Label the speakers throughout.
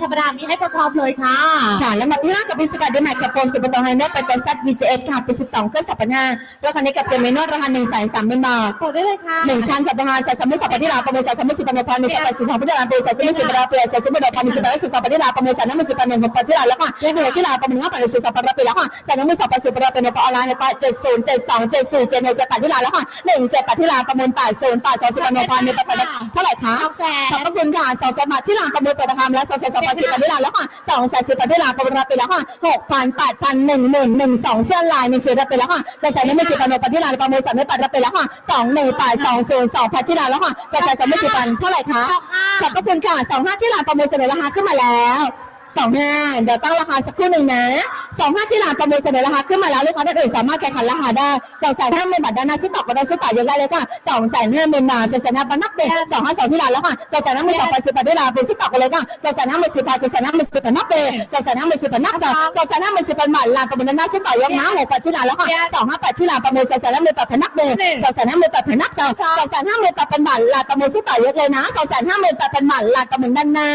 Speaker 1: เธรรมดามีให้พร้อมๆเลยค่ะ
Speaker 2: ค่ะ แล้วมาที่ห้ากับพิสกัดด้วยไมโครโฟนสุประตองไฮเนอร์ไปตัวซัด VJX ค่ะปี12เครื่องสับปดาห์ราคานี้กับเต็มเมนวดราคา1นึ่งแสนสามหมื่นบาท
Speaker 1: ตกได้เลยค่ะ
Speaker 2: หนึ่งคันสับปดาห์สายสามสิบสัปดาห์ที่ลาประเมินสายสามสิบปันพันหนึ่งสัปดาห์สิบสองพันที่ลาเป็นแสายสามสิบปันพันสายสามสิบปันพันหนึ่งสัปดาห์สิบสัปดาห์ที่ลาประเมินสายน้ำมันสิบปันหนึ่งพันที่ลาแล้วค่ะหนึ่งที่ลาประเมินห้าพันหนึ่งสิบสัปดาห์ไปแล้วค่ะแสายน้ำมันสองพันสิบปันเป็นในปออนไลน์ไปเจ็ดศูนย์เจ็ดสองเจ็ดสี่เจ็ดหนึ่งเจ็ดแปดที่ลาแล้วค่ะหนึ่งเจ็ดแปดที่ลาประเมินแปดศูนย์แปดสองสิบปันพันหนึ่งปันเท่าไหร่คะ
Speaker 1: สองแสน
Speaker 2: ขอบคุณค่ะสองสมัครที่ลาประมูลเปิดทำและสองแสนสองพันสิบปันที่ลานแล้วค่ะสองแสนสิบปันที่ลานประมูลรับไปแล้วค่ะหกพันแปดพันหนึ่งหมื่นหนึ่งสองเสื้อลายหนึ่งเสื้อรับไปแล้วค่ะสองแสนไม่สิบปันปันที่ลานประมูลสามไม่ปันรับไปแล้วค่ะสองหนึ่งแปดสองศูนย์สองพันที่ลานแล้วค่ะสองแสนสามไม่สิบปันเท่าไหร่คะ
Speaker 1: สองห้า
Speaker 2: ขอบพระคุณค่ะสองห้าที่ลานประมูลเสนอราคาขึ้นมาแล้ว สองห้าเดี๋ยวตั้งราคาสักครู่หนึ่งนะสองห้าที่ลานประมูลเสนอราคาขึ้นมาแล้วลูกค้าท่านอื่นสามารถแข่งขันราคาได้สองแสนห้าหมื่นบาทด้านหน้าซื้อต่อก็ได้ซื้อต่อยกได้เลยค่ะสองแสนห้าหมื่นบาทสองแสนห้าพันนับเด็กสองห้าสองที่ลานแล้วค่ะสองแสนห้าหมื่นสองพันสิบพันที่ลาเป็นซื้อต่อกันเลยค่ะสองแสนห้าหมื่นสิบพันสองแสนห้าหมื่นสิบพันนับเด็กสองแสนห้าหมื่นสิบพันนับสอสองแสนห้าหมื่นสิบบาทลานประมูลด้านหน้าซื้อต่อยกนะหกพันที่ลานแล้วค่ะสองห้าแปดที่ลานประมูลสองแสนห้าหมื่นแปดพันนับเด็กสองแสนห้าหมื่นแปดพันนับสอสองแสนห้าหมื่นแปดพันบาทลานประมูลซื้อต่อยกเลยนะสองแสนห้าหมื่นแปดพันบาทลานประมูลด้านหน้า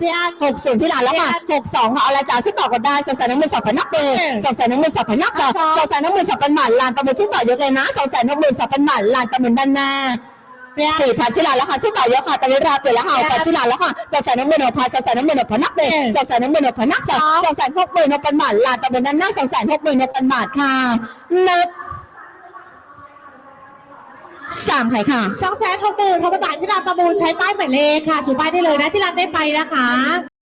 Speaker 1: พี่อัน
Speaker 2: หกศูนย์ที่ร้านแล้วค่ะหกสองค่ะเอาละจ้าซึ่งต่อกันได้สองแสนหนึ่งหมื่นสองพันนับเบสองแสนหนึ่งหมื่นสองพันนับจ้าสองแสนหนึ่งหมื่นสองพันบาทลานประมูลซึ่งต่อยกเลยนะสองแสนหนึ่งหมื่นสองพันบาทลานประมูลด้านหน้า
Speaker 1: พี่อัน
Speaker 2: สี่พันที่ร้านแล้วค่ะซึ่งต่อยกค่ะตอนนี้ราเปลี่ยนแล้วค่ะพันที่ร้านแล้วค่ะสองแสนหนึ่งหมื่นหกพันสองแสนหนึ่งหมื่นหกพันนับเบสองแสนหนึ่งหมื่นหกพันนับจ้าสองแสนหกหมื่นหกพันบาทลานประมูลด้านหน้าสองแสนหกหมื่นหกพันบาทค่ะนับ สามไข่ค่ะ
Speaker 1: สองแสนหกหมื่นหกพันบาทที่ร้านประมูลใช้ป้ายหมายเลขค่ะชูป้ายได้เลยนะที่ร้านได้ไปนะคะ